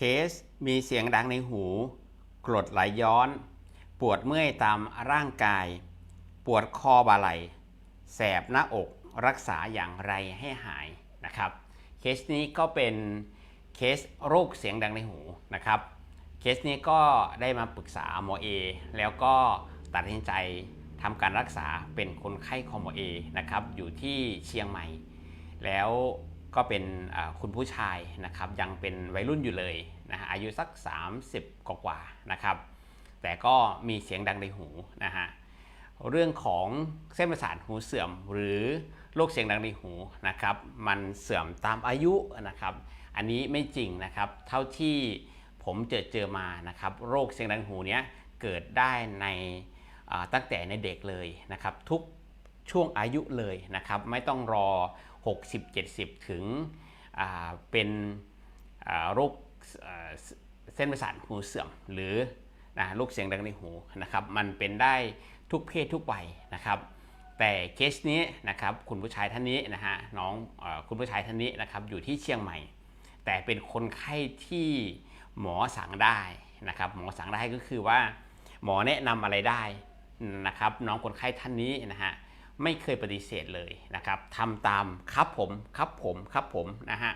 เคสมีเสียงดังในหูกรดไหลย้อน ปวดเมื่อยตามร่างกาย ปวดคอบ่าไหลแสบหน้าอกรักษาอย่างไรให้หายนะครับ เคสนี้ก็เป็นเคสโรคเสียงดังในหูนะครับ เคสนี้ก็ได้มาปรึกษาหมอเอแล้วก็ตัดสินใจทำการรักษาเป็นคนไข้ของหมอเอนะครับอยู่ที่เชียงใหม่ แล้ว ก็เป็นคุณผู้ชายนะครับยังเป็นวัยรุ่นอยู่เลยนะฮะอายุสัก 30 กว่าๆนะครับ แต่ก็มีเสียงดังในหูนะฮะเรื่องของเส้นประสาทหูเสื่อมหรือโรคเสียงดังในหูนะครับ มันเสื่อมตามอายุนะครับ อันนี้ไม่จริงนะครับ เท่าที่ผมเจอเจอมานะครับ โรคเสียงดังหูเนี้ยเกิดได้ในตั้งแต่ในเด็กเลยนะครับ ทุกช่วงอายุเลยนะครับ ไม่ต้องรอ 60-70 ถึงเป็นโรคเส้นประสาทหูเสื่อม หรือนะโรคเสียงดังในหูนะครับ มันเป็นได้ทุกเพศทุกวัยนะครับ แต่เคสนี้นะครับคุณผู้ชายท่านนี้นะฮะน้องอคุณผู้ชายท่านนี้นะครับอยู่ที่เชียงใหม่ แต่เป็นคนไข้ที่หมอสั่งได้นะครับหมอสั่งได้ก็คือว่าหมอแนะนำอะไรได้นะครับ น้องคนไข้ท่านนี้นะฮะ ไม่เคยปฏิเสธเลยนะครับทำตามครับผมครับผมครับผมนะฮะ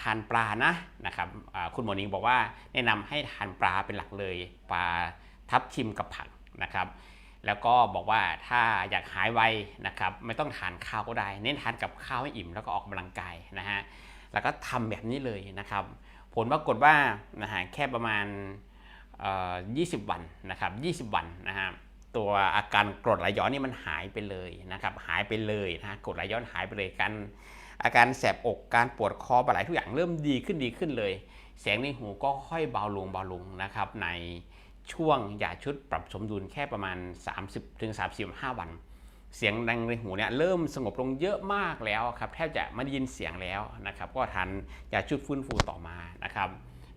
ทานปลานะนะครับคุณหมอนิงบอกว่าแนะนำให้ทานปลาเป็นหลักเลย ปลาทับทิมกับผักนะครับ แล้วก็บอกว่าถ้าอยากหายไวนะครับไม่ต้องทานข้าวก็ได้ เน้นทานกับข้าวให้อิ่มแล้วก็ออกกำลังกายนะฮะแล้วก็ทำแบบนี้เลยนะครับ ผลปรากฏว่านะฮะแค่ประมาณ 20 วันนะครับ 20 วันนะฮะ ตัวอาการกรดไหลย้อนนี่มันหายไปเลยนะครับหายไปเลยนะกรดไหลย้อนหายไปเลยการอาการแสบอกการปวดคอบ่าไหลทุกอย่างเริ่มดีขึ้นดีขึ้นเลยเสียงในหูก็ค่อยเบาลงเบาลงนะครับในช่วงยาชุดปรับสมดุลแค่ประมาณ 30ถึง35วัน เสียงดังในหูเนี่ยเริ่มสงบลงเยอะมากแล้วครับแทบจะไม่ได้ยินเสียงแล้วนะครับก็ทันยาชุดฟื้นฟูต่อมานะครับ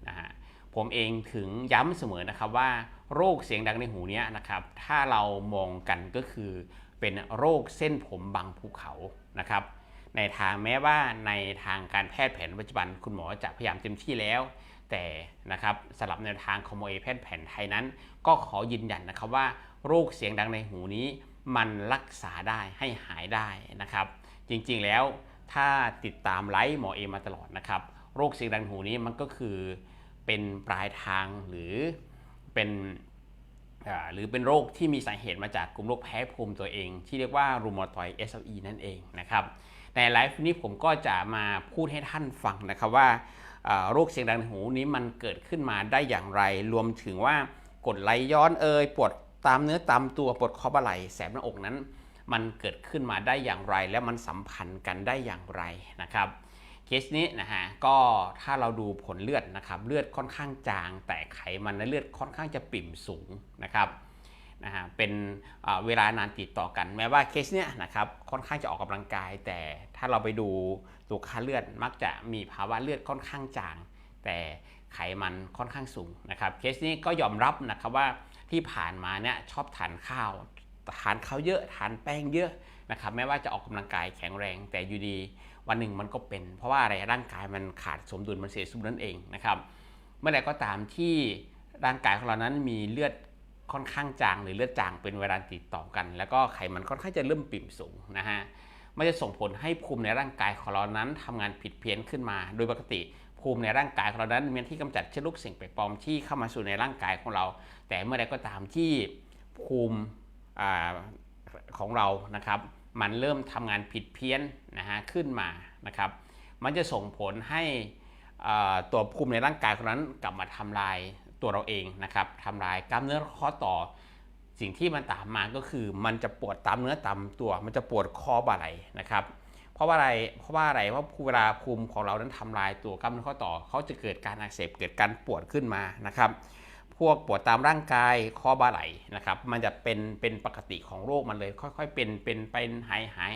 นะฮะผมเองถึงย้ำเสมอนะครับว่า โรคเสียงดังในหูเนี้ยนะครับ ถ้าเรามองกันก็คือเป็นโรคเส้นผมบางภูเขานะครับ ในทางแม้ว่าในทางการแพทย์แผนปัจจุบันคุณหมอจะพยายามเต็มที่แล้ว แต่นะครับสำหรับแนวทางของหมอเอแพทย์แผนไทยนั้น ก็ขอยืนยันนะครับว่าโรคเสียงดังในหูนี้มันรักษาได้ให้หายได้นะครับ จริงๆแล้วถ้าติดตามไลฟ์หมอเอมาตลอดนะครับ โรคเสียงดังหูนี้มันก็คือเป็นปลายทางหรือ เป็นหรือเป็นโรคที่มีสาเหตุมาจากกลุ่มโรคแพ้ภูมิตัวเอง ที่เรียกว่ารูมาตอย SLE นั่นเองนะครับในไลฟ์นี้ผมก็จะมาพูดให้ท่านฟังนะครับว่าโรคเสียงดังหูนี้มันเกิดขึ้นมาได้อย่างไร รวมถึงว่ากดไหลย้อนเอ่ยปวดตามเนื้อตามตัวปวดคอบ่าไหลแสบหน้าอกนั้น มันเกิดขึ้นมาได้อย่างไร และมันสัมพันธ์กันได้อย่างไรนะครับ เคสนี้นะฮะก็ถ้าเราดูผลเลือดนะครับเลือดค่อนข้างจาง แต่ไขมันในเลือดค่อนข้างจะปิ่มสูงนะครับนะฮะเป็นเวลานานติดต่อกัน แม้ว่าเคสเนี้ยนะครับค่อนข้างจะออกกำลังกาย แต่ถ้าเราไปดูตัวค่าเลือดมักจะมีภาวะเลือดค่อนข้างจาง แต่ไขมันค่อนข้างสูงนะครับเคสนี้ก็ยอมรับนะครับว่าที่ผ่านมาเนี่ยชอบทานข้าวทานข้าวเยอะทานแป้งเยอะนะครับแม้ว่าจะออกกำลังกายแข็งแรงแต่อยู่ดี วันหนึ่งมันก็เป็น เพราะว่าอะไรร่างกายมันขาดสมดุลมันเสียสมดุลนั่นเองนะครับเมื่อใดก็ตามที่ร่างกายของเรานั้นมีเลือดค่อนข้างจางหรือเลือดจางเป็นเวลาติดต่อกัน แล้วก็ไขมันค่อนข้างจะเริ่มปิ่มสูงนะฮะมันจะส่งผลให้ภูมิในร่างกายของเรานั้นทำงานผิดเพี้ยนขึ้นมา โดยปกติภูมิในร่างกายของเรานั้นมีหน้าที่กำจัดเชื้อโรคสิ่งแปลกปลอมที่เข้ามาสู่ในร่างกายของเรา แต่เมื่อใดก็ตามที่ภูมิของเรานะครับ มันเริ่มทำงานผิดเพี้ยนนะฮะขึ้นมานะครับ มันจะส่งผลให้ตัวภูมิในร่างกายคนนั้นกลับมาทำลายตัวเราเองนะครับทำลายกล้ามเนื้อข้อต่อ สิ่งที่มันตามมาก็คือ มันจะปวดตามเนื้อตามตัว มันจะปวดคอบ่าไหล่นะครับเพราะว่าอะไรเพราะว่าอะไรเพราะเวลาภูมิของเรานั้นทำลายตัวกล้ามเนื้อข้อต่อเขาจะเกิดการอักเสบเกิดการปวดขึ้นมานะครับ พวกปวดตามร่างกายข้อบ่าไหล่นะครับ มันจะเป็นเป็นปกติของโรคมันเลย ค่อยๆ เป็นเป็นเป็นหายหาย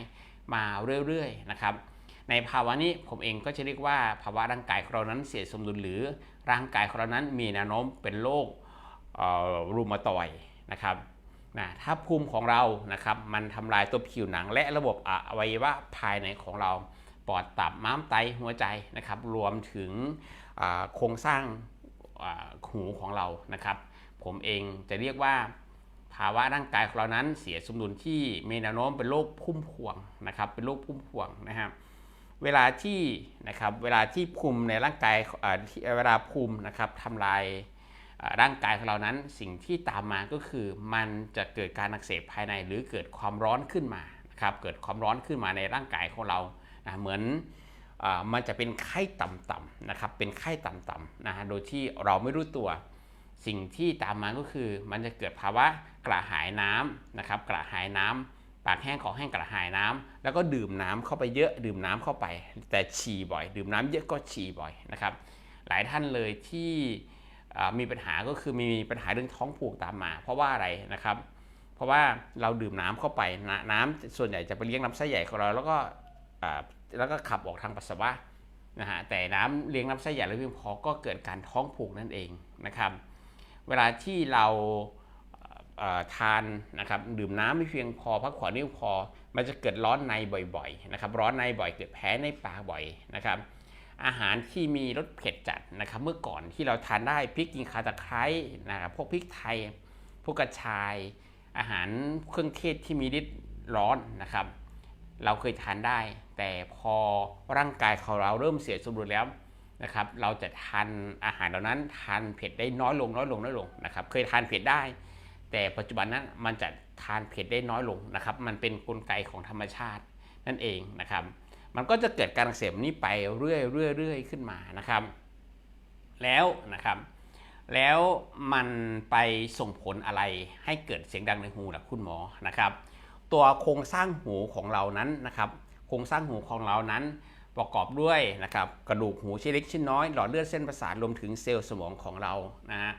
มาเรื่อยๆนะครับ ในภาวะนี้ผมเองก็จะเรียกว่าภาวะร่างกายของเรานั้นเสียสมดุลหรือร่างกายของเรานั้นมีแนวโน้มเป็นโรครูมาตอยนะครับนะถ้าภูมิของเรานะครับมันทำลายตัวผิวหนัง และระบบอวัยวะภายในของเรา ปอดตับม้ามไตหัวใจนะครับ รวมถึงโครงสร้าง หูของเรานะครับ ผมเองจะเรียกว่าภาวะร่างกายของเรานั้นเสียสมดุลที่มีแนวโน้มเป็นโรคพุ่มพวงนะครับ เป็นโรคพุ่มพวงนะครับเวลาที่นะครับเวลาที่ภูมิในร่างกายเวลาภูมินะครับทำลายร่างกายของเรานั้นสิ่งที่ตามมาก็คือมันจะเกิดการอักเสบภายในหรือเกิดความร้อนขึ้นมานะครับเกิดความร้อนขึ้นมาในร่างกายของเรานะเหมือน มันจะเป็นไข้ต่ำๆนะครับเป็นไข้ต่ำๆนะฮะโดยที่เราไม่รู้ตัวสิ่งที่ตามมาก็คือ มันจะเกิดภาวะกระหายน้ำนะครับกระหายน้ำปากแห้งคอแห้งกระหายน้ำแล้วก็ดื่มน้ำเข้าไปเยอะดื่มน้ำเข้าไป แต่ฉี่บ่อย ดื่มน้ำเยอะก็ฉี่บ่อยนะครับหลายท่านเลยที่มีปัญหาก็คือมีปัญหาเรื่องท้องผูกตามมา เพราะว่าอะไรนะครับ เพราะว่าเราดื่มน้ำเข้าไปนน้ำส่วนใหญ่จะไปเลี้ยงลำไส้ใหญ่ของเราแล้วก็ แล้วก็ขับออกทางปัสสาวะนะฮะแต่น้ำเลี้ยงลำไส้ใหญ่ไม่เพียงพอก็เกิดการท้องผูกนั่นเองนะครับเวลาที่เราทานนะครับดื่มน้ำไม่เพียงพอพักผ่อนไม่เพียงพอ มันจะเกิดร้อนในบ่อยๆนะครับร้อนในบ่อยเกิดแพ้ในปากบ่อยนะครับอาหารที่มีรสเผ็ดจัดนะครับเมื่อก่อนที่เราทานได้พริกกินคาตะไคร้นะครับพวกพริกไทย พวกกระชาย อาหารเครื่องเทศที่มีฤทธิ์ร้อนนะครับ เราเคยทานได้ แต่พอร่างกายของเราเริ่มเสียสมดุลแล้วนะครับ เราจะทานอาหารเหล่านั้นทานเผ็ดได้น้อยลงน้อยลงน้อยลงนะครับ เคยทานเผ็ดได้ แต่ปัจจุบันนั้นมันจะทานเผ็ดได้น้อยลงนะครับ มันเป็นนกลไกของธรรมชาตินั่นเองนะครับ มันก็จะเกิดการอักเสบนี้ไปเรื่อยเรื่อยเรื่อยขึ้นมานะครับ แล้วนะครับ แล้วมันไปส่งผลอะไรให้เกิดเสียงดังในหูล่ะคุณหมอนะครับ ตัวโครงสร้างหูของเรานั้นนะครับโครงสร้างหูของเรานั้นประกอบด้วยนะครับกระดูกหูชิ้นเล็กชิ้นน้อยหลอดเลือดเส้นประสาทรวมถึงเซลล์สมองของเรานะฮะ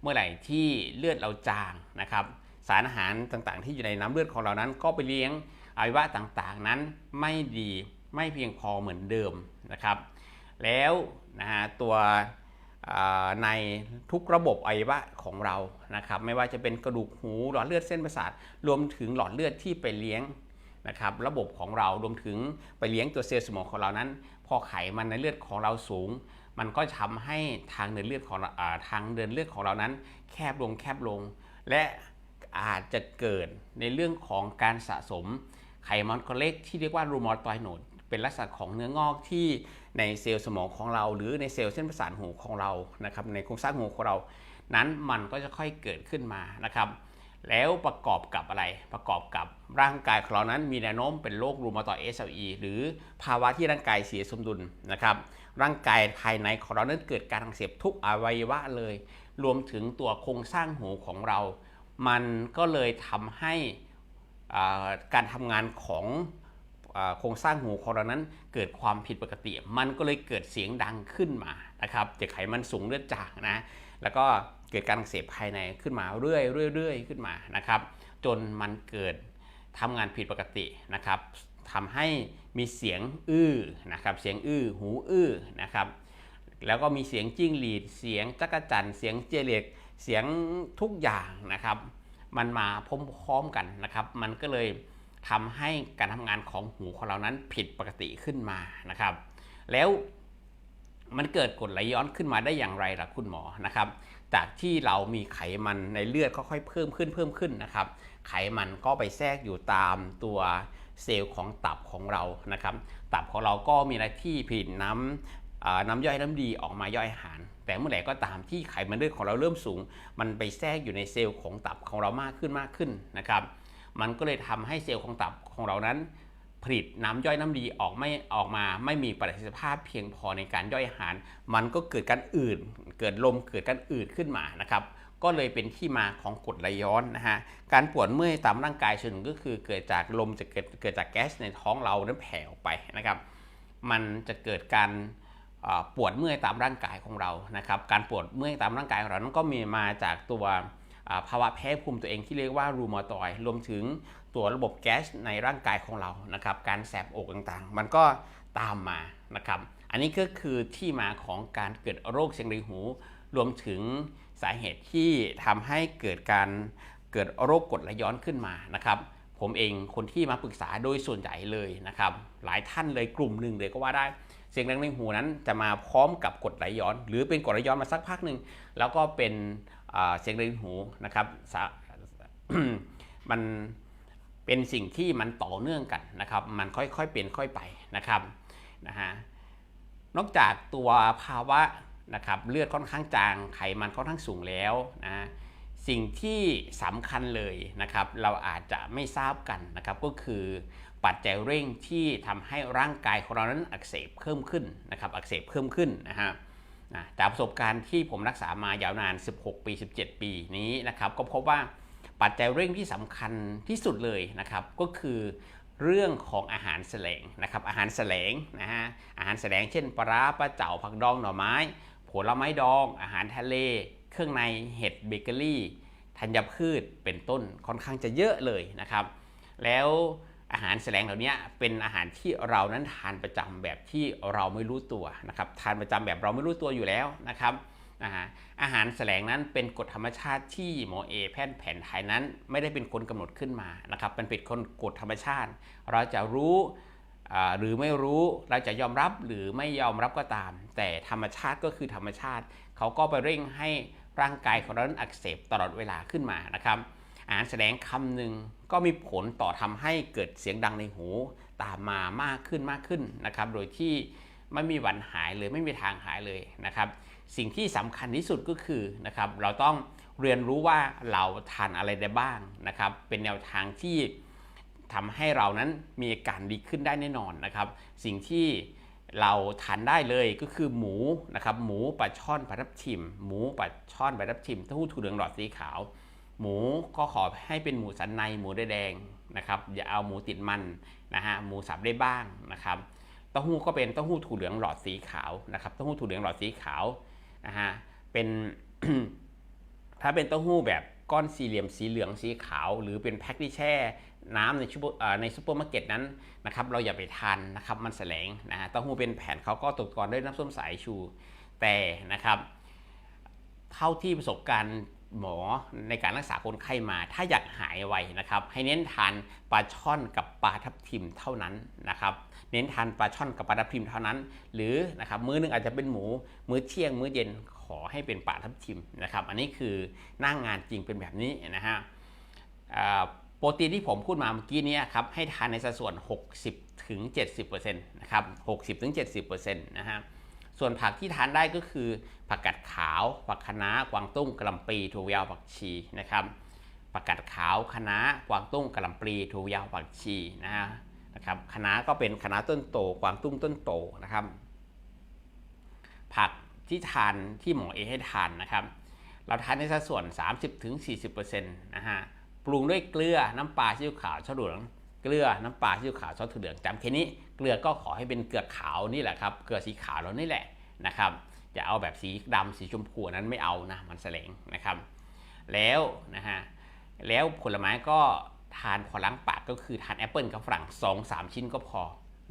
เมื่อไหร่ที่เลือดเราจางนะครับ สารอาหารต่างๆ ที่อยู่ในน้ำเลือดของเรานั้น ก็ไปเลี้ยงอวัยวะต่างๆนั้นไม่ดีไม่เพียงพอเหมือนเดิมนะครับ แล้วนะฮะตัว ในทุกระบบอวัยวะของเรานะครับ ไม่ว่าจะเป็นกระดูกหูหลอดเลือดเส้นประสาทรวมถึงหลอดเลือดที่ไปเลี้ยงนะครับระบบของเรารวมถึงไปเลี้ยงตัวเซลล์สมองของเรานั้น พอไขมันในเลือดของเราสูง มันก็ทำให้ทางเดินเลือดของเราอ่าทางเดินเลือดของเรานั้น แคบลงแคบลง และอาจจะเกิดในเรื่องของการสะสมไขมันก้อนเล็กที่เรียกว่ารูมอตอยโนดเป็นลักษณะของเนื้องอกที่ ในเซลล์สมองของเรา หรือในเซลล์เส้นประสาทหูของเรานะครับในโครงสร้างหูของเรา นั้นมันก็จะค่อยเกิดขึ้นมานะครับแล้วประกอบกับอะไรประกอบกับร่างกายของเรานั้นมีแนวโน้มเป็นโรครูมาตอยด์ SLE หรือภาวะที่ร่างกายเสียสมดุลนะครับร่างกายภายในของเรานั้นเกิดการอักเสบทุกอวัยวะเลย รวมถึงตัวโครงสร้างหูของเรา มันก็เลยทำให้การทำงานของ โครงสร้างหูของเรานั้นเกิดความผิดปกติ มันก็เลยเกิดเสียงดังขึ้นมานะครับจากไขมันสูงเลือดจางนะแล้วก็เกิดการอักเสบภายในขึ้นมาเรื่อยๆเรื่อยขึ้นมานะครับ จนมันเกิดทำงานผิดปกตินะครับทำให้มีเสียงอื้อนะครับเสียงอื้อหูอื้อนะครับแล้วก็มีเสียงจิ้งหรีด เสียงจักรจันเสียงเจเล็กเสียงทุกอย่างนะครับ มันมาพร้อมๆกันนะครับ มันก็เลย ทำให้การทำงานของหูของเรานั้นผิดปกติขึ้นมานะครับ แล้วมันเกิดกรดไหลย้อนขึ้นมาได้อย่างไรล่ะคุณหมอนะครับ จากที่เรามีไขมันในเลือดค่อยๆเพิ่มขึ้นเพิ่มขึ้นนะครับ ไขมันก็ไปแทรกอยู่ตามตัวเซลล์ของตับของเรานะครับ ตับของเราก็มีหน้าที่ผลิตน้ำน้ำย่อยน้ำดีออกมาย่อยอาหาร แต่เมื่อไหร่ก็ตามที่ไขมันเลือดของเราเริ่มสูง มันไปแทรกอยู่ในเซลล์ของตับของเรามากขึ้นมากขึ้นนะครับ มันก็เลยทำให้เซลล์ของตับของเรานั้น ผลิตน้ำย่อยน้ำดีออกไม่ออกมา ไม่มีประสิทธิภาพเพียงพอในการย่อยอาหาร มันก็เกิดการอืดเกิดลมเกิดการอืดขึ้นมานะครับก็เลยเป็นที่มาของกรดไหลย้อนนะฮะ การปวดเมื่อยตามร่างกายส่วนหนึ่งก็คือเกิดจากลมจะเกิดเกิดจากแก๊สในท้องเรานั้นแผ่ออกไปนะครับ มันจะเกิดการปวดเมื่อยตามร่างกายของเรานะครับ การปวดเมื่อยตามร่างกายของเรานั้นก็มีมาจากตัว ภาวะแพ้ภูมิตัวเองที่เรียกว่ารูมาตอยด์รวมถึงตัวระบบแก๊สในร่างกายของเรานะครับการแสบอกต่างๆ มันก็ตามมานะครับอันนี้ก็คือที่มาของการเกิดโรคเสียงในหู รวมถึงสาเหตุที่ทำให้เกิดการเกิดโรคกดไหลย้อนขึ้นมานะครับผมเองคนที่มาปรึกษาโดยส่วนใหญ่เลยนะครับหลายท่านเลยกลุ่มหนึ่งเลยก็ว่าได้เสียงดังในหูนั้นจะมาพร้อมกับกดไหลย้อน หรือเป็นกดไหลย้อนมาสักพักหนึ่งแล้วก็เป็น เสียงดังในหูนะครับมันเป็นสิ่งที่มันต่อเนื่องกันนะครับ มันค่อยๆเป็นค่อยไปนะครับนะฮะนอกจากตัวภาวะนะครับเลือดค่อนข้างจางไขมันค่อนข้างสูงแล้วนะสิ่งที่สำคัญเลยนะครับ เราอาจจะไม่ทราบกันนะครับ ก็คือปัจจัยเร่งที่ทำให้ร่างกายของเรานั้นอักเสบเพิ่มขึ้นนะครับ อักเสบเพิ่มขึ้นนะฮะ จากประสบการณ์ที่ผมรักษามายาวนาน 16 ปี 17 ปีนี้นะครับ ก็พบว่าปัจจัยเร่งที่สำคัญที่สุดเลยนะครับ ก็คือเรื่องของอาหารแสลงนะครับ อาหารแสลงนะฮะ อาหารแสลงเช่นปลาปลาเจ่าผักดองหน่อไม้ ผลไม้ดอง อาหารทะเล เครื่องในเห็ดเบเกอรี่ธัญพืชเป็นต้นค่อนข้างจะเยอะเลยนะครับ แล้ว อาหารแสลงเหล่านี้เป็นอาหารที่เรานั้นทานประจำแบบที่เราไม่รู้ตัวนะครับทานประจำแบบเราไม่รู้ตัวอยู่แล้วนะครับอาหารแสลงนั้นเป็นกฎธรรมชาติที่หมอเอแพทย์แผนไทยนั้น ไม่ได้เป็นคนกำหนดขึ้นมานะครับเป็นเป็นคนกฎธรรมชาติ เราจะรู้หรือไม่รู้เราจะยอมรับหรือไม่ยอมรับก็ตาม แต่ธรรมชาติก็คือธรรมชาติ เขาก็ไปเร่งให้ร่างกายของเราอักเสบตลอดเวลาขึ้นมานะครับ อาหารแสดงคำหนึ่งก็มีผลต่อทำให้เกิดเสียงดังในหูตามมามากขึ้นมากขึ้นนะครับ โดยที่ไม่มีวันหายเลยไม่มีทางหายเลยนะครับ สิ่งที่สำคัญที่สุดก็คือนะครับเราต้องเรียนรู้ว่าเราทานอะไรได้บ้างนะครับ เป็นแนวทางที่ทำให้เรานั้นมีอาการดีขึ้นได้แน่นอนนะครับ สิ่งที่เราทานได้เลยก็คือหมูนะครับ หมูปลาช่อนปลาทับทิม หมูปลาช่อนปลาทับทิมเต้าหู้ถั่วเหลืองหลอดสีขาว หมูก็ขอให้เป็นหมูสันในหมูแดงนะครับอย่าเอาหมูติดมันนะฮะหมูสับได้บ้างนะครับเต้าหู้ก็เป็นเต้าหู้ถั่วเหลืองหลอดสีขาวนะครับเต้าหู้ถั่วเหลืองหลอดสีขาวนะฮะเป็นถ้าเป็นเต้าหู้แบบก้อนสี่เหลี่ยมสีเหลืองสีขาว หรือเป็นแพ็คที่แช่น้ำในชุในซูเปอร์มาร์เก็ตนั้นนะครับเราอย่าไปทานนะครับมันแสลงนะฮะเต้าหู้เป็นแผ่นเขาก็ตกก่อนด้วยน้ำส้มสายชูแต่นะครับ เท่าที่ประสบการณ์ หมอในการรักษาคนไข้มา ถ้าอยากหายไวนะครับ ให้เน้นทานปลาช่อนกับปลาทับทิมเท่านั้นนะครับ เน้นทานปลาช่อนกับปลาทับทิมเท่านั้น หรือนะครับมื้อนึงอาจจะเป็นหมู มื้อเที่ยง มื้อเย็นขอให้เป็นปลาทับทิมนะครับ อันนี้คือหน้างงานจริงเป็นแบบนี้นะฮะโปรตีนที่ผมพูดมาเมื่อกี้นี้ครับให้ทานในสัดส่วน 60ถึง70%นะครับ 60ถึง70%นะฮะ ส่วนผักที่ทานได้ก็คือ ผักกาดขาว ผักคะน้ากวางตุ้งกระลำปลีถั่วยาวผักชีนะครับผักกาดขาวคะน้ากวางตุ้งกระลำปลีถั่วยาวผักชีนะฮะนะครับคะน้าก็เป็นคะน้าต้นโตกวางตุ้งต้นโตนะครับ ผักที่ทานที่หมอเอให้ทานนะครับ เราทานในสัดส่วน 30-40%นะฮะปรุงด้วยเกลือน้ำปลาซีอิ๊วขาวชาเหลืองเกลือน้ำปลาซีอิ๊วขาวซอสถั่วเหลืองจำแค่นี้ เกลือก็ขอให้เป็นเกลือขาวนี่แหละครับ เกลือสีขาวแล้วนี่แหละนะครับ จะเอาแบบสีดำสีชมพูนั้นไม่เอานะมันแสลงนะครับ แล้วนะฮะแล้วผลไม้ก็ทานพอล้างปากก็คือทานแอปเปิลกับฝรั่ง2 3 ชิ้นก็พอ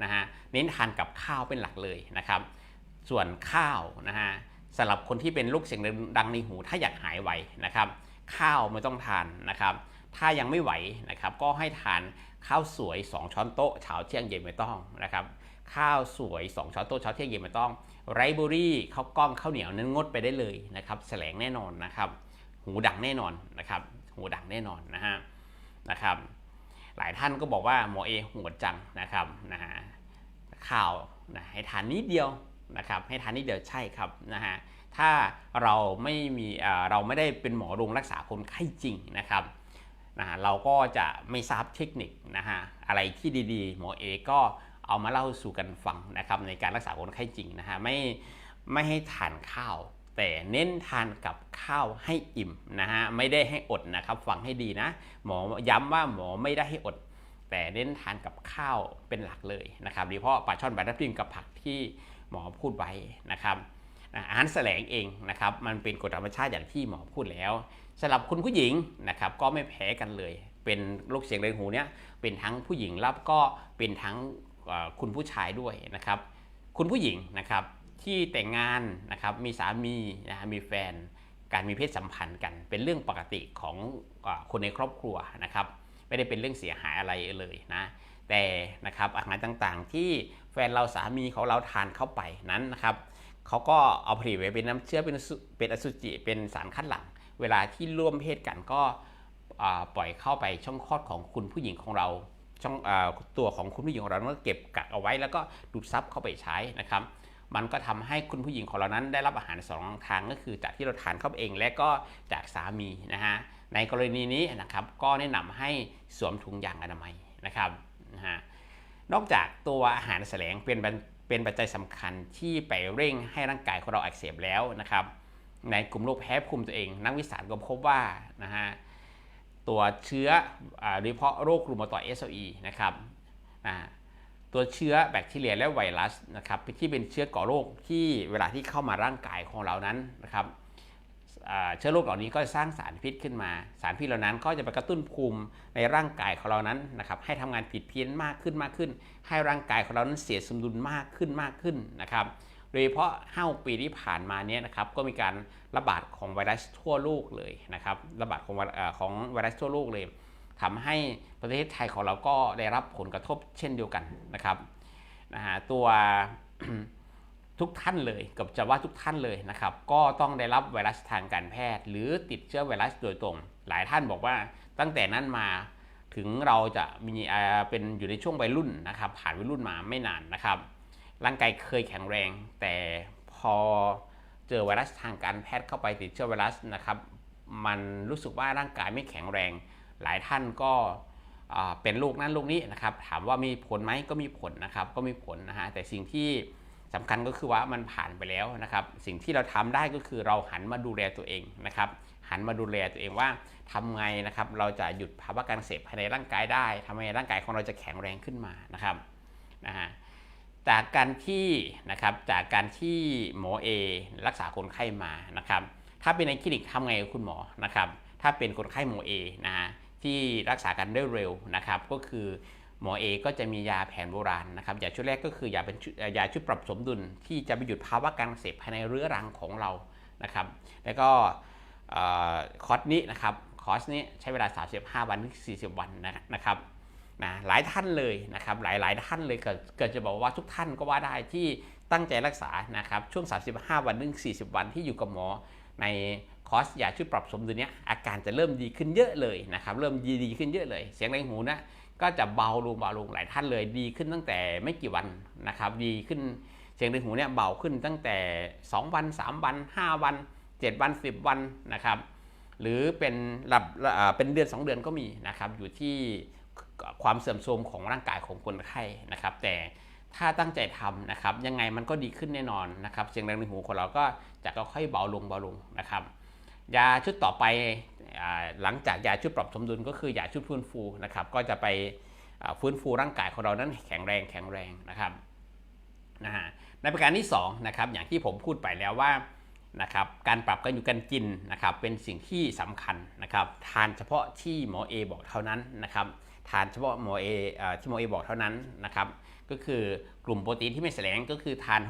นะฮะเน้นทานกับข้าวเป็นหลักเลยนะครับ ส่วนข้าวนะฮะสำหรับคนที่เป็นลูกเสียงดังในหูถ้าอยากหายไวนะครับ ข้าวไม่ต้องทานนะครับ ถ้ายังไม่ไหวนะครับก็ให้ทานข้าวสวย 2 ช้อนโต๊ะเช้าเที่ยงเย็นไม่ต้องนะครับข้าวสวย 2 ช้อนโต๊ะเช้าเที่ยงเย็นไม่ต้อง ไรเบอรี่ข้าวกล้องข้าวเหนียวนั้นงดไปได้เลยนะครับแสลงแน่นอนนะครับ หูดังแน่นอนนะครับ หูดังแน่นอนนะฮะนะครับ หลายท่านก็บอกว่าหมอเอหัวจังนะครับนะฮะข้าวนะให้ทานนิดเดียวนะครับ ให้ทานนิดเดียวใช่ครับนะฮะถ้าเราไม่มีเราไม่ได้เป็นหมอโรงรักษาคนไข้จริงนะครับ นะเราก็จะไม่ทราบเทคนิคนะฮะอะไรที่ดีๆ หมอเอก็เอามาเล่าสู่กันฟังนะครับในการรักษาคนไข้จริงนะฮะไม่ไม่ให้ทานข้าว แต่เน้นทานกับข้าวให้อิ่มนะฮะไม่ได้ให้อดนะครับฟังให้ดีนะหมอย้ำว่าหมอไม่ได้ให้อด แต่เน้นทานกับข้าวเป็นหลักเลยนะครับโดยเฉพาะปลาช่อนปลาทับทิมกับผักที่หมอพูดไว้นะครับ อาหารแสลงเองนะครับมันเป็นกฎธรรมชาติอย่างที่หมอพูดแล้วสำหรับคุณผู้หญิงนะครับก็ไม่แพ้กันเลย เป็นโรคเสียงเรนหูเนี้ยเป็นทั้งผู้หญิงรับก็เป็นทั้งคุณผู้ชายด้วยนะครับ คุณผู้หญิงนะครับที่แต่งงานนะครับมีสามีนะมีแฟนการมีเพศสัมพันธ์กัน เป็นเรื่องปกติของอคนในครอบครัวนะครับไม่ได้เป็นเรื่องเสียหายอะไรเลยนะแต่นะครับอาหารต่างๆที่แฟนเราสามีของเราทานเข้าไปนั้นนะครับ เขาก็เอาผลิตไว้เป็นน้ำเชื้อเป็นอสุเป็นอสุจิเป็นสารคัดหลั่งเวลาที่ร่วมเพศกันก็ปล่อยเข้าไปช่องคลอดของคุณผู้หญิงของเราช่องอตัวของคุณผู้หญิงของเราก็เก็บกักเอาไว้ แล้วก็ดูดซับเข้าไปใช้นะครับ มันก็ทำให้คุณผู้หญิงของเรานั้นได้รับอาหารสองทางก็คือจากที่เราทานเข้าเองและก็จากสามีนะฮะในกรณีนี้นะครับก็แนะนำให้สวมถุงยางอนามัยนะครับนะฮะนอกจากตัวอาหารแสลงเป็น เป็นปัจจัยสำคัญที่ไปเร่งให้ร่างกายของเราอักเสบแล้วนะครับ ในกลุ่มโรคแพ้ภูมิตัวเอง นักวิสาหก็พบว่านะฮะตัวเชื้ออาโดยเฉพาะโรครูมาตอยด์ SLE นะครับตัวเชื้อแบคทีเรียและไวรัสนะครับที่เป็นเชื้อก่อโรคที่เวลาที่เข้ามาร่างกายของเรานั้นนะครับ เชื้อโรคเหล่านี้ก็สร้างสารพิษขึ้นมา สารพิษเหล่านั้นก็จะไปกระตุ้นภูมิในร่างกายของเรานั้นนะครับให้ทำงานผิดเพี้ยนมากขึ้นมากขึ้น ให้ร่างกายของเรานั้นเสียสมดุลมากขึ้นมากขึ้นนะครับโดยเฉพาะ5ปีที่ผ่านมาเนี้ยนะครับก็มีการระบาดของไวรัสทั่วโลกเลยนะครับระบาดของไวเอ่อของไวรัสทั่วโลกเลยทำให้ประเทศไทยของเราก็ได้รับผลกระทบเช่นเดียวกันนะครับนะฮะตัว ทุกท่านเลยกับจะว่าทุกท่านเลยนะครับ ก็ต้องได้รับไวรัสทางการแพทย์ หรือติดเชื้อไวรัสโดยตรง หลายท่านบอกว่าตั้งแต่นั้นมาถึงเราจะมีเป็นอยู่ในช่วงวัยรุ่นนะครับ ผ่านวัยรุ่นมาไม่นานนะครับ ร่างกายเคยแข็งแรง แต่พอเจอไวรัสทางการแพทย์เข้าไปติดเชื้อไวรัสนะครับ มันรู้สึกว่าร่างกายไม่แข็งแรง หลายท่านก็เป็นโรคนั้นโรคนี้นะครับ ถามว่ามีผลไหมก็มีผลนะครับ ก็มีผลนะฮะแต่สิ่งที่ สำคัญก็คือว่ามันผ่านไปแล้วนะครับ สิ่งที่เราทำได้ก็คือเราหันมาดูแลตัวเองนะครับ หันมาดูแลตัวเองว่าทำไงนะครับ เราจะหยุดภาวะการเสพภายในร่างกายได้ทำไงร่างกายของเราจะแข็งแรงขึ้นมานะครับนะฮะจากการที่นะครับจากการที่หมอเอรักษาคนไข้มานะครับ ถ้าเป็นในคลินิกทำไงกับคุณหมอนะครับ ถ้าเป็นคนไข้หมอเอนะฮะที่รักษากันได้เร็วนะครับ ก็คือ หมอเอก็จะมียาแผนโบราณนะครับยาชุดแรกก็คือยาเป็นยาชุดปรับสมดุล ที่จะไปหยุดภาวะการอักเสพภายในเรื้อรังของเรานะครับ แล้วก็คอร์สนี้นะครับคอร์สนี้ใช้เวลา 35 วันถึง40 วันนะนะครับนะหลายท่านเลยนะครับหลายหลายท่านเลยเกิดเกิดจะบอกว่าทุกท่านก็ว่าได้ที่ตั้งใจรักษานะครับช่วง 35 วันถึง40 วันที่อยู่กับหมอในคอร์สยาช่วยปรับสมดุลเนี้ยอาการจะเริ่มดีขึ้นเยอะเลยนะครับเริ่มดีดีขึ้นเยอะเลย เสียงในหูนะ ก็จะเบาลงเบาลงหลายท่านเลยดีขึ้นตั้งแต่ไม่กี่วันนะครับ ดีขึ้นเสียงในหูเนี่ยเบาขึ้นตั้งแต่ 2 วัน 3 วัน 5 วัน 7 วัน 10 วันนะครับ หรือเป็นหลับเป็นเดือน 2 เดือนก็มีนะครับ อยู่ที่ความเสื่อมโทรมของร่างกายของคนไข้นะครับ แต่ถ้าตั้งใจทำนะครับ ยังไงมันก็ดีขึ้นแน่นอนนะครับ เสียงดังในหูของเราก็จะค่อยๆเบาลงเบาลงนะครับยาชุดต่อไป หลังจากยาชุดปรับสมดุลก็คือยาชุดฟื้นฟูนะครับก็จะไปฟื้นฟูร่างกายของเรานั้นแข็งแรงแข็งแรงนะครับนะฮะในประการที่2นะครับอย่างที่ผมพูดไปแล้วว่านะครับการปรับการอยู่การกินนะครับเป็นสิ่งที่สำคัญนะครับทานเฉพาะที่หมอเอบอกเท่านั้นนะครับทานเฉพาะหมอเอที่หมอเอบอกเท่านั้นนะครับก็คือกลุ่มโปรตีนที่ไม่แสลงก็คือทาน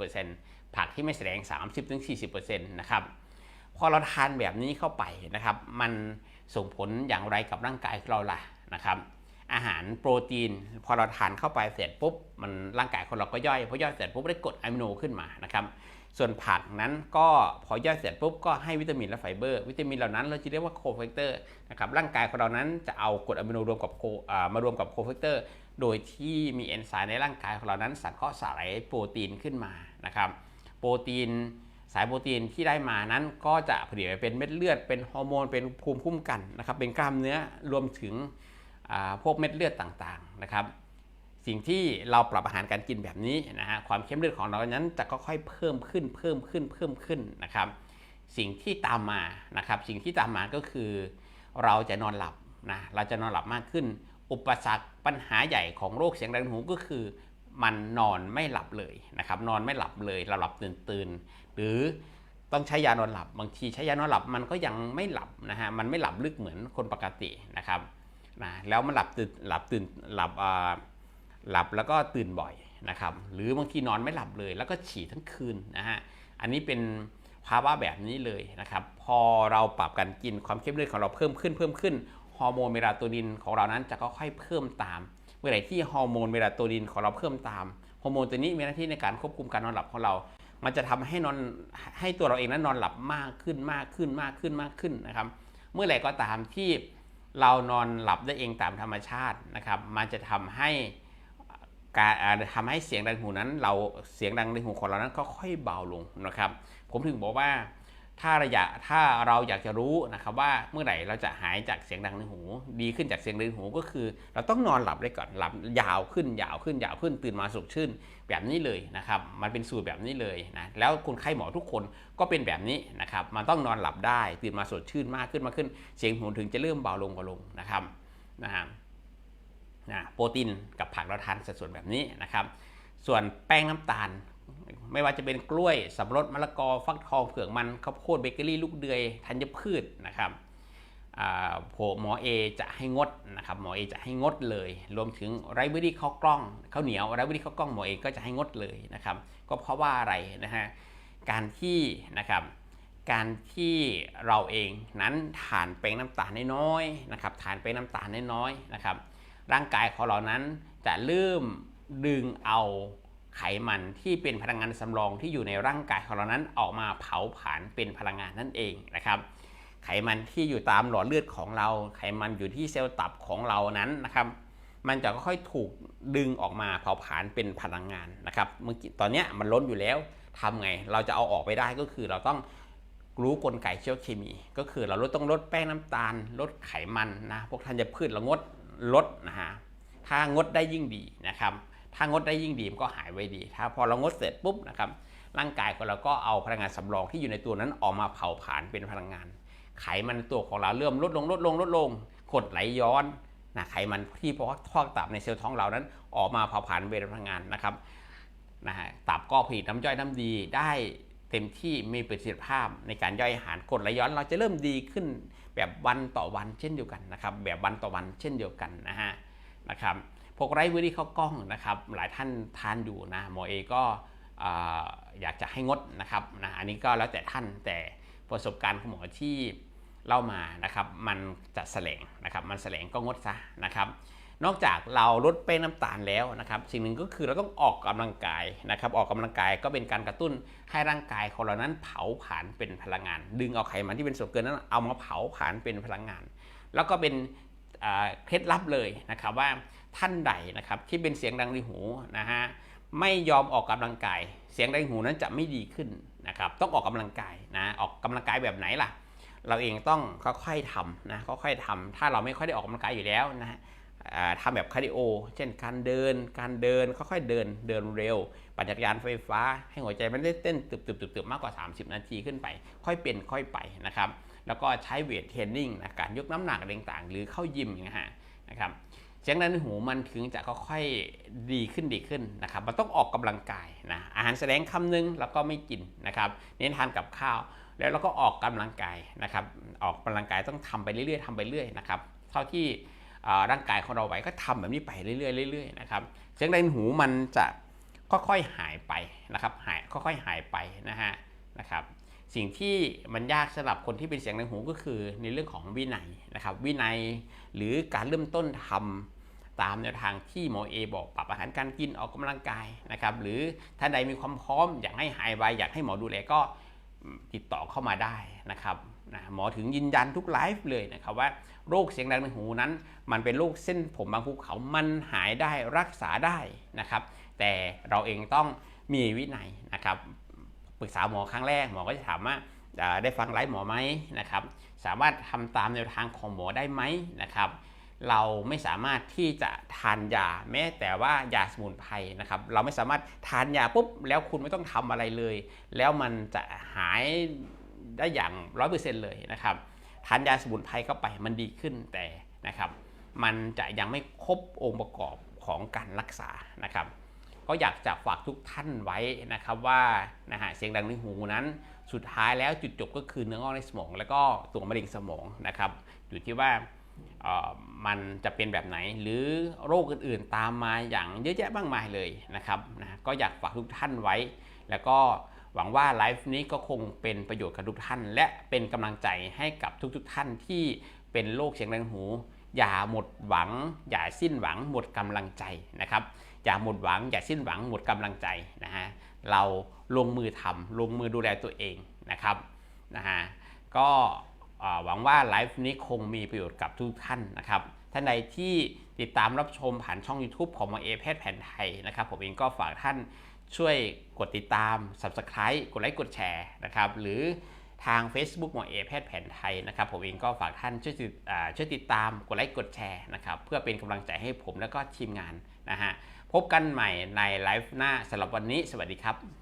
60-70%ผักที่ไม่แสลง 30-40%นะครับ พอเราทานแบบนี้เข้าไปนะครับ มันส่งผลอย่างไรกับร่างกายของเราล่ะนะครับ อาหารโปรตีน พอเราทานเข้าไปเสร็จปุ๊บมันร่างกายของเราก็ย่อยพอย่อยเสร็จปุ๊บได้กรดอะมิโนขึ้นมานะครับ ส่วนผักนั้นก็พอย่อยเสร็จปุ๊บก็ให้วิตามินและไฟเบอร์ วิตามินเหล่านั้นเราจะเรียกว่าโคแฟกเตอร์นะครับร่างกายของเรานั้นจะเอากรดอะมิโนรวมกับโคอ่ามารวมกับโคแฟกเตอร์โดยที่มีเอนไซม์ในร่างกายของเรานั้นสังเคราะห์สลายโปรตีนขึ้นมานะครับ โปรตีน สายโปรตีนที่ได้มานั้นก็จะผลิตไปเป็นเม็ดเลือด เป็นฮอร์โมน เป็นภูมิคุ้มกันนะครับ เป็นกล้ามเนื้อรวมถึงพวกเม็ดเลือดต่างๆนะครับ สิ่งที่เราปรับอาหารการกินแบบนี้นะฮะความเข้มเลือดของเรานั้นจะค่อยๆเพิ่มขึ้นเพิ่มขึ้นเพิ่มขึ้นนะครับ สิ่งที่ตามมานะครับ สิ่งที่ตามมาก็คือ เราจะนอนหลับนะเราจะนอนหลับมากขึ้น อุปสรรคปัญหาใหญ่ของโรคเสียงดังหูก็คือมันนอนไม่หลับเลยนะครับนอนไม่หลับเลยเราหลับตื่นตื่น หรือต้องใช้ยานอนหลับบางทีใช้ยานอนหลับมันก็ยังไม่หลับนะฮะมันไม่หลับลึกเหมือนคนปกตินะครับนะแล้วมันหลับตื่นหลับตื่นหลับอ่าหลับแล้วก็ตื่นบ่อยนะครับ หรือบางทีนอนไม่หลับเลย แล้วก็ฉี่ทั้งคืนนะฮะอันนี้เป็นภาวะแบบนี้เลยนะครับ พอเราปรับการกินความเข้มเลือดของเราเพิ่มขึ้นเพิ่มขึ้นฮอร์โมนเมลาโทนินของเรานั้นจะค่อยๆเพิ่มตาม เมื่อไหร่ที่ฮอร์โมนเมลาโทนินของเราเพิ่มตามฮอร์โมนตัวนี้มีหน้าที่ในการควบคุมการนอนหลับของเรา มันจะทำให้นอนให้ตัวเราเองนั้นนอนหลับมากขึ้นมากขึ้นมากขึ้นมากขึ้นนะครับ เมื่อไหร่ก็ตามที่เรานอนหลับได้เองตามธรรมชาตินะครับ มันจะทำให้การทำให้เสียงดังหูนั้น เราเสียงดังในหูของเรานั้นก็ค่อยเบาลงนะครับ ผมถึงบอกว่า ถ้าระยะถ้าเราอยากจะรู้นะครับว่าเมื่อไหร่เราจะหายจากเสียงดังในหู ดีขึ้นจากเสียงดังในหูก็คือ เราต้องนอนหลับได้ก่อนหลับยาวขึ้นยาวขึ้นยาวขึ้นตื่นมาสุขชื่นแบบนี้เลยนะครับมันเป็นสูตรแบบนี้เลยนะแล้วคนไข้หมอทุกคนก็เป็นแบบนี้นะครับมันต้องนอนหลับได้ ตื่นมาสดชื่นมากขึ้นมากขึ้น เสียงหูถึงจะเริ่มเบาลงเบาลงนะครับนะฮะนะโปรตีนกับผักเราทานสัดส่วนแบบนี้นะครับ ส่วนแป้งน้ำตาล ไม่ว่าจะเป็นกล้วยสับปะรดมะละกอฟักทองเผือกมันข้าวโพดเบเกอรี่ลูกเดือยธัญพืชนะครับหมอเอจะให้งดนะครับหมอเอจะให้งดเลย รวมถึงไรเบอรี่ข้าวกล้องข้าวเหนียวไรเบอรี่ข้าวกล้องหมอเอก็จะให้งดเลยนะครับ ก็เพราะว่าอะไรนะฮะการที่นะครับการที่เราเองนั้นทานแป้งน้ำตาลน้อยๆนะครับทานแป้งน้ำตาลน้อยๆนะครับ ร่างกายของเรานั้นจะเริ่มดึงเอา ไขมันที่เป็นพลังงานสำรองที่อยู่ในร่างกายของเรานั้นออกมาเผาผลาญเป็นพลังงานนั่นเองนะครับไขมันที่อยู่ตามหลอดเลือดของเรา ไขมันอยู่ที่เซลล์ตับของเรานั้นนะครับ มันจะค่อยๆถูกดึงออกมาเผาผลาญเป็นพลังงานนะครับเมื่อกี้ตอนนี้มันล้นอยู่แล้วทำไง เราจะเอาออกไปได้ก็คือเราต้องรู้กลไกเชื้อเคมี ก็คือเราลดต้องลดแป้งน้ำตาล ลดไขมันนะ พวกธัญพืชเรางดลดนะฮะ ถ้างดได้ยิ่งดีนะครับ ถ้างดได้ยิ่งดีมันก็หายไวดี ถ้าพอเรางดเสร็จปุ๊บนะครับร่างกายของเราก็เอาพลังงานสำรองที่อยู่ในตัวนั้นออกมาเผาผลาญเป็นพลังงาน ไขมันในตัวของเราเริ่มลดลงลดลงลดลงกดไหลย้อนนะไขมันที่พอทอกตับในเซลล์ท้องเรานั้น ออกมาเผาผลาญเป็นพลังงานนะครับนะฮะตับก็ผลิตน้ำย่อยน้ำดีได้เต็มที่มีประสิทธิภาพในการย่อยอาหารกดไหลย้อนเราจะเริ่มดีขึ้นแบบวันต่อวันเช่นเดียวกันนะครับ แบบวันต่อวันเช่นเดียวกันนะฮะนะครับ พวกไรเวอรี่ข้าวกล้องนะครับ หลายท่านทานอยู่นะหมอเอก็อยากจะให้งดนะครับนะอันนี้ก็แล้วแต่ท่านแต่ประสบการณ์ของหมอที่เล่ามานะครับ มันจะแสลงนะครับ มันแสลงก็งดซะนะครับ นอกจากเราลดเป้น้ำตาลแล้วนะครับ สิ่งหนึ่งก็คือเราต้องออกกำลังกายนะครับ ออกกำลังกายก็เป็นการกระตุ้นให้ร่างกายของเรานั้นเผาผลาญเป็นพลังงาน ดึงเอาไขมันที่เป็นส่วนเกินนั้นเอามาเผาผลาญเป็นพลังงาน แล้วก็เป็นเคล็ดลับเลยนะครับว่าท่านใดนะครับที่เป็นเสียงดังในหูนะฮะไม่ยอมออกกำลังกาย เสียงดังในหูนั้นจะไม่ดีขึ้นนะครับต้องออกกำลังกายนะออกกำลังกายแบบไหนล่ะ เราเองต้องค่อยๆทำนะค่อยๆทำถ้าเราไม่ค่อยได้ออกกำลังกายอยู่แล้วนะฮะทำแบบคาร์ดิโอ เช่นการเดิน การเดินค่อยๆเดิน เดินเร็ว ปั่นจักรยานไฟฟ้า ให้หัวใจมันได้เต้นตึบๆๆมากกว่า 30 นาทีขึ้นไป ค่อยเป็นค่อยไปนะครับ แล้วก็ใช้เวทเทรนนิ่งนะการยกน้ำหนักต่างๆ หรือเข้ายิมนะฮะนะครับ สียงดังในหูมันถึงจะค่อยๆดีขึ้นดีขึ้นนะครับ มันต้องออกกำลังกายนะ อาหารแสดงคำนึงแล้วก็ไม่กินนะครับเน้นทานกับข้าว แล้วเราก็ออกกำลังกายนะครับ ออกกำลังกายต้องทำไปเรื่อยๆทำไปเรื่อยนะครับ เท่าที่ร่างกายของเราไหวก็ทำแบบนี้ไปเรื่อยๆเรื่อยๆนะครับ เสียงดังในหูมันจะค่อยๆหายไปนะครับ หายค่อยๆหายไปนะฮะนะครับสิ่งที่มันยากสำหรับคนที่เป็นเสียงในหูก็คือในเรื่องของวินัยนะครับ วินัยหรือการเริ่มต้นทำ ตามแนวทางที่หมอเอบอกปรับอาหารการกินออกกำลังกายนะครับหรือท่านใดมีความพร้อมอยากให้หายไวอยากให้หมอดูแลก็ติดต่อเข้ามาได้นะครับนะหมอถึงยืนยันทุกไลฟ์เลยนะครับว่าโรคเสียงดังในหูนั้น มันเป็นโรคเส้นผมบางภูเขา มันหายได้รักษาได้นะครับ แต่เราเองต้องมีวินัยนะครับปรึกษาหมอครั้งแรกหมอก็จะถามว่าได้ฟังไลฟ์หมอไหมนะครับ สามารถทำตามแนวทางของหมอได้ไหมนะครับ เราไม่สามารถที่จะทานยาแม้แต่ว่ายาสมุนไพรนะครับเราไม่สามารถทานยาปุ๊บแล้วคุณไม่ต้องทำอะไรเลย แล้วมันจะหายได้อย่างร้อยเปอร์เซ็นต์เลยนะครับทานยาสมุนไพรเข้าไปมันดีขึ้นแต่นะครับมันจะยังไม่ครบองค์ประกอบของการรักษานะครับ ก็อยากจะฝากทุกท่านไว้นะครับว่านะฮะเสียงดังในหูนั้น สุดท้ายแล้วจุดจบก็คือเนื้องอกในสมอง แล้วก็ตัวมะเร็งสมองนะครับอยู่ที่ว่า มันจะเป็นแบบไหน หรือโรคอื่นๆตามมาอย่างเยอะแยะมากมายเลยนะครับนะก็อยากฝากทุกท่านไว้ แล้วก็หวังว่าไลฟ์นี้ก็คงเป็นประโยชน์กับทุกท่าน และเป็นกำลังใจให้กับทุกๆทท่านที่เป็นโรคเสียงแรงหู อย่าหมดหวัง อย่าสิ้นหวังหมดกำลังใจนะครับ อย่าหมดหวัง อย่าสิ้นหวังหมดกำลังใจนะฮะเราลงมือทำลงมือดูแลตัวเองนะครับนะฮะก็ หวังว่าไลฟ์นี้คงมีประโยชน์กับทุกท่านนะครับ ท่านใดที่ติดตามรับชมผ่านช่อง YouTube ของหมอเอแพทย์แผนไทยนะครับ ผมเองก็ฝากท่านช่วยกดติดตาม Subscribe กดไลค์กดแชร์นะครับ หรือทาง Facebook หมอเอแพทย์แผนไทยนะครับ ผมเองก็ฝากท่านช่วยติดช่วยติดตามกดไลค์กดแชร์นะครับ เพื่อเป็นกำลังใจให้ผมแล้วก็ทีมงานนะฮะพบกันใหม่ในไลฟ์หน้าสำหรับวันนี้ สวัสดีครับ